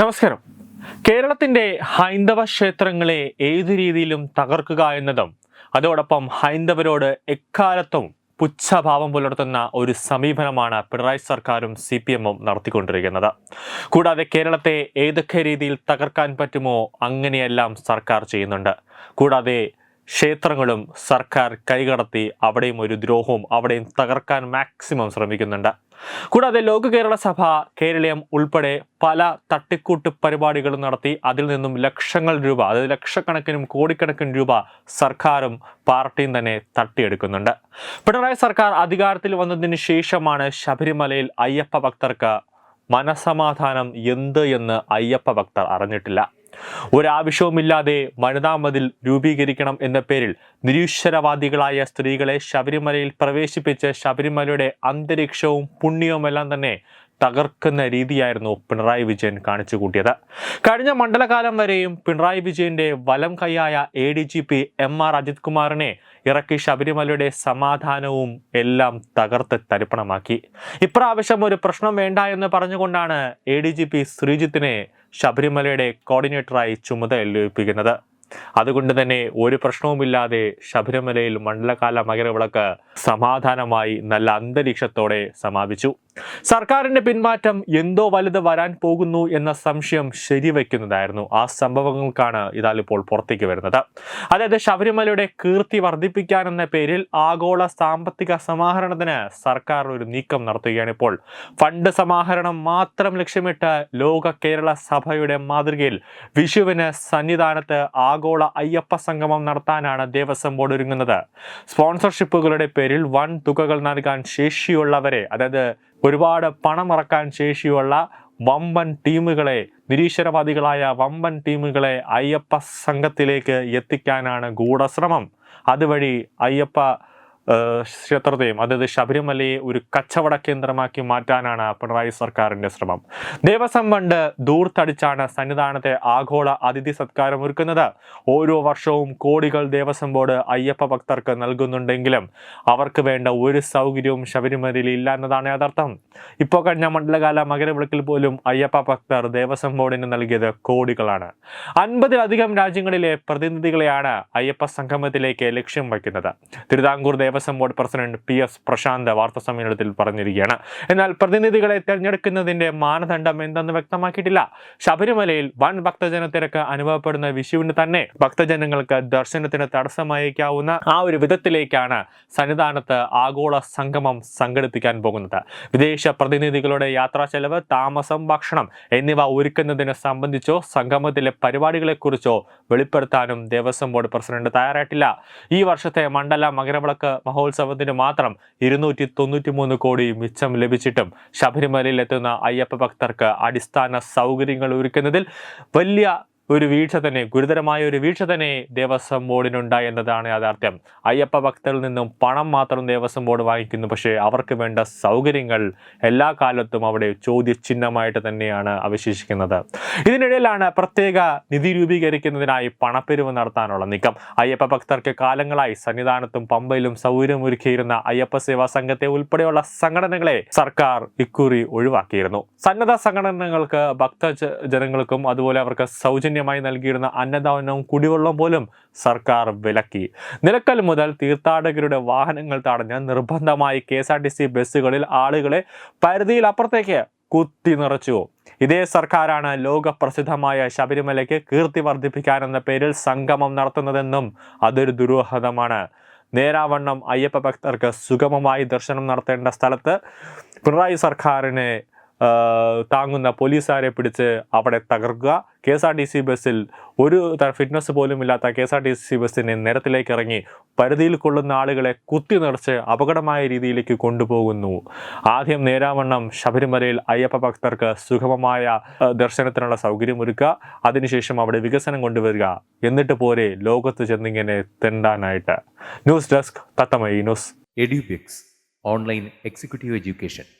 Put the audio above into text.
നമസ്കാരം. കേരളത്തിന്റെ ഹൈന്ദവ ക്ഷേത്രങ്ങളെ ഏതു രീതിയിലും തകർക്കുക എന്നതും അതോടൊപ്പം ഹൈന്ദവരോട് എക്കാലത്തും പുച്ഛഭാവം പുലർത്തുന്ന ഒരു സമീപനമാണ് പിണറായി സർക്കാരും സി പി എമ്മും നടത്തിക്കൊണ്ടിരിക്കുന്നത്. കൂടാതെ കേരളത്തെ ഏതൊക്കെ രീതിയിൽ തകർക്കാൻ പറ്റുമോ അങ്ങനെയെല്ലാം സർക്കാർ ചെയ്യുന്നുണ്ട്. കൂടാതെ ക്ഷേത്രങ്ങളും സർക്കാർ കൈകടത്തി അവിടെയും ഒരു ദ്രോഹവും അവിടെയും തകർക്കാൻ മാക്സിമം ശ്രമിക്കുന്നുണ്ട്. കൂടാതെ ലോക കേരള സഭ കേരളീയം ഉൾപ്പെടെ പല തട്ടിക്കൂട്ട് പരിപാടികളും നടത്തി അതിൽ നിന്നും ലക്ഷങ്ങൾ രൂപ അതായത് ലക്ഷക്കണക്കിനും കോടിക്കണക്കിന് രൂപ സർക്കാരും പാർട്ടിയും തന്നെ തട്ടിയെടുക്കുന്നുണ്ട്. പിണറായി സർക്കാർ അധികാരത്തിൽ വന്നതിന് ശേഷമാണ് ശബരിമലയിൽ അയ്യപ്പ ഭക്തർക്ക് മനസമാധാനം എന്ത് എന്ന് അയ്യപ്പ ഭക്തർ അറിഞ്ഞിട്ടില്ല. ഒരാവശ്യവുമില്ലാതെ വനിതാ മതിൽ രൂപീകരിക്കണം എന്ന പേരിൽ നിരീശ്വരവാദികളായ സ്ത്രീകളെ ശബരിമലയിൽ പ്രവേശിപ്പിച്ച് ശബരിമലയുടെ അന്തരീക്ഷവും പുണ്യവുമെല്ലാം തന്നെ തകർക്കുന്ന രീതിയായിരുന്നു പിണറായി വിജയൻ കാണിച്ചു കൂട്ടിയത്. കഴിഞ്ഞ മണ്ഡലകാലം വരെയും പിണറായി വിജയന്റെ വലം കൈയായ A D G P M R Ajith കുമാറിനെ ഇറക്കി ശബരിമലയുടെ സമാധാനവും എല്ലാം തകർത്ത് തരിപ്പണമാക്കി. ഇപ്രാവശ്യം ഒരു പ്രശ്നം വേണ്ട എന്ന് പറഞ്ഞുകൊണ്ടാണ് എ ഡി ജി പി ശ്രീജിത്തിനെ ശബരിമലയുടെ കോർഡിനേറ്ററായി ചുമതലയേൽപ്പിക്കുന്നത് അതുകൊണ്ട് തന്നെ ഒരു പ്രശ്നവുമില്ലാതെ ശബരിമലയിൽ മണ്ഡലകാല മകരവിളക്ക് സമാധാനമായി നല്ല അന്തരീക്ഷത്തോടെ സമാപിച്ചു. സർക്കാരിന്റെ പിന്മാറ്റം എന്തോ വലുത് വരാൻ പോകുന്നു എന്ന സംശയം ശരിവെക്കുന്നതായിരുന്നു. ആ സംഭവങ്ങൾക്കാണ് ഇതാലിപ്പോൾ പുറത്തേക്ക് വരുന്നത്. അതായത് ശബരിമലയുടെ കീർത്തി വർദ്ധിപ്പിക്കാനെന്ന പേരിൽ ആഗോള സാമ്പത്തിക സമാഹരണത്തിന് സർക്കാർ ഒരു നീക്കം നടത്തുകയാണ് ഇപ്പോൾ. ഫണ്ട് സമാഹരണം മാത്രം ലക്ഷ്യമിട്ട് ലോക കേരള സഭയുടെ മാതൃകയിൽ വിഷുവിന് സന്നിധാനത്ത് ആഗോള അയ്യപ്പ സംഗമം നടത്താനാണ് ദേവസ്വം ബോർഡ് ഒരുങ്ങുന്നത്. സ്പോൺസർഷിപ്പുകളുടെ പേരിൽ വൻ തുകകൾ നൽകാൻ ശേഷിയുള്ളവരെ അതായത് ഒരുപാട് പണമിറക്കാൻ ശേഷിയുള്ള വമ്പൻ ടീമുകളെ നിരീശ്വരവാദികളായ വമ്പൻ ടീമുകളെ അയ്യപ്പ സംഘത്തിലേക്ക് എത്തിക്കാനാണ് ഗൂഢശ്രമം. അതുവഴി അയ്യപ്പ ക്ഷേത്രത്തെയും അതായത് ശബരിമലയെ ഒരു കച്ചവട കേന്ദ്രമാക്കി മാറ്റാനാണ് പിണറായി സർക്കാരിന്റെ ശ്രമം. ദേവസ്വം ഫണ്ട് ദൂർത്തടിച്ചാണ് സന്നിധാനത്തെ ആഗോള അതിഥി സത്കാരം ഒരുക്കുന്നത്. ഓരോ വർഷവും കോടികൾ ദേവസ്വം ബോർഡ് അയ്യപ്പ ഭക്തർക്ക് നൽകുന്നുണ്ടെങ്കിലും അവർക്ക് വേണ്ട ഒരു സൗകര്യവും ശബരിമലയിൽ ഇല്ല എന്നതാണ് യഥാർത്ഥം. ഇപ്പോൾ കഴിഞ്ഞ മണ്ഡലകാല മകരവിളക്കിൽ പോലും അയ്യപ്പ ഭക്തർ ദേവസ്വം ബോർഡിന് നൽകിയത് കോടികളാണ്. അൻപതിലധികം രാജ്യങ്ങളിലെ പ്രതിനിധികളെയാണ് അയ്യപ്പ സംഗമത്തിലേക്ക് ലക്ഷ്യം വയ്ക്കുന്നത്. Thiruvithamkoor Devaswom board president P S Prashanth വാർത്താ സമ്മേളനത്തിൽ പറഞ്ഞിരിക്കുകയാണ്. എന്നാൽ പ്രതിനിധികളെ തെരഞ്ഞെടുക്കുന്നതിന്റെ മാനദണ്ഡം എന്തെന്ന് വ്യക്തമാക്കിയിട്ടില്ല. ശബരിമലയിൽ വൻ ഭക്തജന തിരക്ക് അനുഭവപ്പെടുന്ന വിഷുവിന് തന്നെ ഭക്തജനങ്ങൾക്ക് ദർശനത്തിന് തടസ്സമായേക്കാവുന്ന ആ ഒരു വിധത്തിലേക്കാണ് സന്നിധാനത്ത് ആഗോള സംഗമം സംഘടിപ്പിക്കാൻ പോകുന്നത്. വിദേശ പ്രതിനിധികളുടെ യാത്രാ ചെലവ് താമസം ഭക്ഷണം എന്നിവ ഒരുക്കുന്നതിനെ സംബന്ധിച്ചോ സംഗമത്തിലെ പരിപാടികളെക്കുറിച്ചോ വെളിപ്പെടുത്താനും ദേവസ്വം ബോർഡ് പ്രസിഡന്റ് തയ്യാറായിട്ടില്ല. ഈ വർഷത്തെ മണ്ഡല മകരവിളക്ക് മഹോത്സവത്തിന് മാത്രം ഇരുന്നൂറ്റി തൊണ്ണൂറ്റി മൂന്ന് കോടി മിച്ചം ലഭിച്ചിട്ടും ശബരിമലയിൽ എത്തുന്ന അയ്യപ്പ ഭക്തർക്ക് അടിസ്ഥാന സൗകര്യങ്ങൾ ഒരുക്കുന്നതിൽ വലിയ ഒരു വീഴ്ച തന്നെ ഗുരുതരമായ ഒരു വീഴ്ച തന്നെ ദേവസ്വം ബോർഡിനുണ്ടായി എന്നതാണ് യാഥാർത്ഥ്യം. അയ്യപ്പ ഭക്തരിൽ നിന്നും പണം മാത്രം ദേവസ്വം ബോർഡ് വാങ്ങിക്കുന്നു പക്ഷേ അവർക്ക് വേണ്ട സൗകര്യങ്ങൾ എല്ലാ കാലത്തും അവിടെ ചോദ്യചിഹ്നമായിട്ട് തന്നെയാണ് അവശേഷിക്കുന്നത്. ഇതിനിടയിലാണ് പ്രത്യേക നിധി രൂപീകരിക്കുന്നതിനായി പണപ്പെരുവ് നടത്താനുള്ള നീക്കം. അയ്യപ്പ ഭക്തർക്ക് കാലങ്ങളായി സന്നിധാനത്തും പമ്പയിലും സൗകര്യമൊരുക്കിയിരുന്ന അയ്യപ്പ സേവാ സംഘത്തെ ഉൾപ്പെടെയുള്ള സംഘടനകളെ സർക്കാർ ഇക്കുറി ഒഴിവാക്കിയിരുന്നു. സന്നദ്ധ സംഘടനകൾക്ക് ഭക്ത ജനങ്ങൾക്കും അതുപോലെ അവർക്ക് സൗജന്യമായി നൽകിയിരുന്ന അന്നദാനവും കുടിവെള്ളവും പോലും സർക്കാർ വിലക്കി. നിലക്കൽ മുതൽ തീർത്ഥാടകരുടെ വാഹനങ്ങൾ തടഞ്ഞ് നിർബന്ധമായി K S R T C ബസ്സുകളിൽ ആളുകളെ പരിധിയിൽ അപ്പുറത്തേക്ക് കുത്തി നിറച്ചു. ഇതേ സർക്കാരാണ് ലോക പ്രസിദ്ധമായ ശബരിമലയ്ക്ക് കീർത്തി വർദ്ധിപ്പിക്കാനെന്ന പേരിൽ സംഗമം നടത്തുന്നതെന്നും അതൊരു ദുരൂഹതമാണ്. നേരാവണ്ണം അയ്യപ്പ ഭക്തർക്ക് സുഗമമായി ദർശനം നടത്തേണ്ട സ്ഥലത്ത് പിണറായി സർക്കാരിനെ താങ്ങുന്ന പോലീസുകാരെ പിടിച്ച് അവിടെ തകർക്കുക. K S R T C ബസ്സിൽ ഒരു ഫിറ്റ്നസ് പോലും ഇല്ലാത്ത K S R T C ബസ്സിനെ നിരത്തിലേക്ക് ഇറങ്ങി പരിധിയിൽ കൊള്ളുന്ന ആളുകളെ കുത്തി നിറച്ച് അപകടമായ രീതിയിലേക്ക് കൊണ്ടുപോകുന്നു. ആദ്യം നേരാവണ്ണം ശബരിമലയിൽ അയ്യപ്പ ഭക്തർക്ക് സുഗമമായ ദർശനത്തിനുള്ള സൗകര്യമൊരുക്കുക. അതിനുശേഷം അവിടെ വികസനം കൊണ്ടുവരിക. എന്നിട്ട് പോരെ ലോകത്ത് ചെന്നിങ്ങനെ തെണ്ടാനായിട്ട്. News desk Thathamayi news. Edubix online executive education.